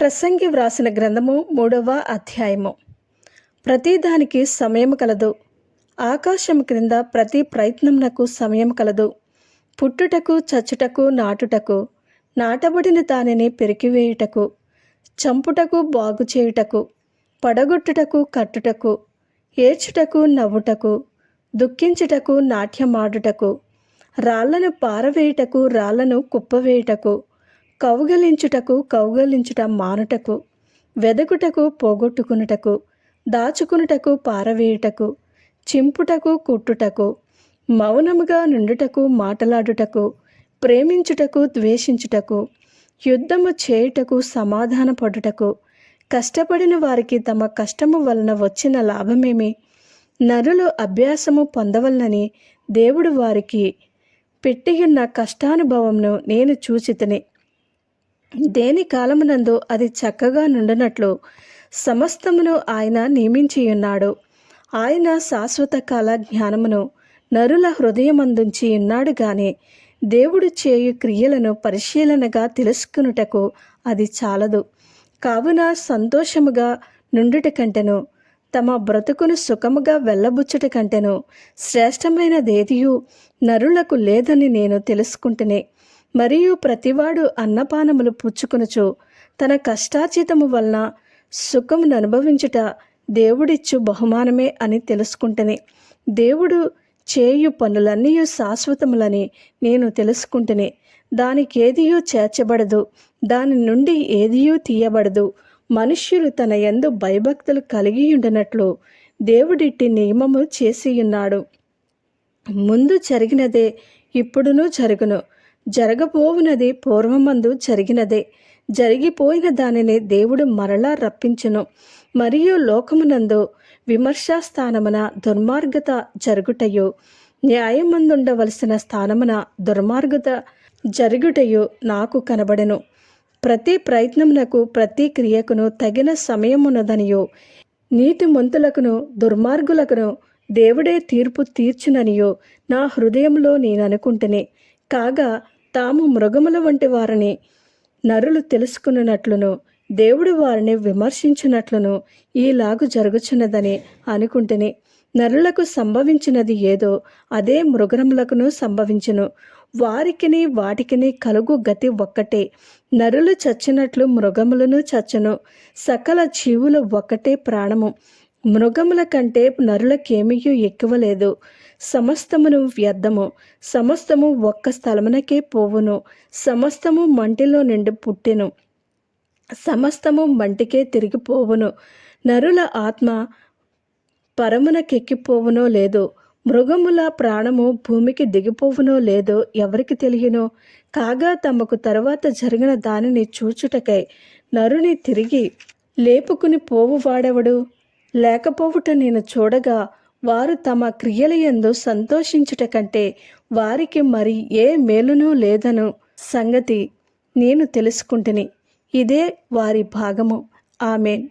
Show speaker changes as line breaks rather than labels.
ప్రసంగి వ్రాసిన గ్రంథము మూడవ అధ్యాయము. ప్రతిదానికి సమయం కలదు. ఆకాశం క్రింద ప్రతి ప్రయత్నమునకు సమయం కలదు. పుట్టుటకు చచ్చుటకు నాటుటకు నాటబడిన దానిని పెరికివేయుటకు చంపుటకు బాగు చేయుటకు పడగొట్టుటకు కట్టుటకు ఏడ్చుటకు నవ్వుటకు దుఃఖించుటకు నాట్యమాడుటకు రాళ్ళను పారవేయుటకు రాళ్ళను కుప్పవేయుటకు కౌగలించుటకు కౌగలించుట మానుటకు వెదకుటకు పోగొట్టుకునుటకు దాచుకునుటకు పారవేయుటకు చింపుటకు కుట్టుటకు మౌనముగా నుండుటకు మాటలాడుటకు ప్రేమించుటకు ద్వేషించుటకు యుద్ధము చేయుటకు సమాధానపడుటకు కష్టపడిన వారికి తమ కష్టము వలన వచ్చిన లాభమేమి? నరులు అభ్యాసము పొందవలనని దేవుడు వారికి పెట్టియున్న కష్టానుభవంను నేను చూచితనే. దేని కాలమునందు అది చక్కగా నుండునట్లు సమస్తమును ఆయన నియమించియున్నాడు. ఆయన శాశ్వత కాల జ్ఞానమును నరుల హృదయమందుంచి ఉన్నాడు గాని దేవుడు చేయు క్రియలను పరిశీలనగా తెలుసుకునుటకు అది చాలదు. కావున సంతోషముగా నుండుట కంటెను తమ బ్రతుకును సుఖముగా వెళ్ళబుచ్చుట కంటెను శ్రేష్టమైనదేదియు నరులకు లేదని నేను తెలుసుకుంటునే. మరియు ప్రతివాడు అన్నపానములు పుచ్చుకొనుచు తన కష్టార్జితము వలన సుఖమును అనుభవించుట దేవుడిచ్చు బహుమానమే అని తెలుసుకుంటని. దేవుడు చేయు పనులన్నీ శాశ్వతములని నేను తెలుసుకుంటుని. దానికేదియూ చేర్చబడదు దాని నుండి ఏదియూ తీయబడదు. మనుష్యులు తన ఎందు భయభక్తులు కలిగి ఉండినట్లు దేవుడిట్టి నియమము చేసియున్నాడు. ముందు జరిగినదే ఇప్పుడునూ జరుగును. జరగబోవునది పూర్వమందు జరిగినదే. జరిగిపోయిన దానిని దేవుడు మరలా రప్పించును. మరియు లోకమునందు విమర్శాస్థానమున దుర్మార్గత జరుగుటయు న్యాయమందుండవలసిన స్థానమున దుర్మార్గత జరుగుటయు నాకు కనబడెను. ప్రతి ప్రయత్నమునకు ప్రతి క్రియకును తగిన సమయమున్నదనియు నీతిమంతులకును దుర్మార్గులకును దేవుడే తీర్పు తీర్చుననియో నా హృదయంలో నేను అనుకుంటునే కాగా తాము మృగముల వంటి వారిని నరులు తెలుసుకున్నట్లును దేవుడు వారిని విమర్శించినట్లును ఈలాగు జరుగుచున్నదని అనుకుంటుని నరులకు సంభవించినది ఏదో అదే మృగములకును సంభవించును. వారికిని వాటికిని కలుగు గతి ఒక్కటే. నరులు చచ్చినట్లు మృగములను చచ్చను. సకల జీవులు ఒక్కటే ప్రాణము. మృగముల కంటే నరులకేమీయూ ఎక్కువ లేదు. సమస్తమును వ్యర్థము. సమస్తము ఒక్క స్థలమునకే పోవును. సమస్తము మంటిలో నుండి పుట్టెను. సమస్తము మంటికే తిరిగిపోవును. నరుల ఆత్మ పరమునకెక్కిపోవునో లేదో మృగముల ప్రాణము భూమికి దిగిపోవునో లేదో ఎవరికి తెలియనో కాగా తమకు తరువాత జరిగిన దానిని చూచుటకై నరుని తిరిగి లేపుకుని పోవు వాడెవడు లేకపోవుట నేను చూడగా వారు తమ క్రియలయందు సంతోషించుట కంటే వారికి మరి ఏ మేలునూ లేదను సంగతి నేను తెలుసుకుంటుని. ఇదే వారి భాగము. ఆమెన్.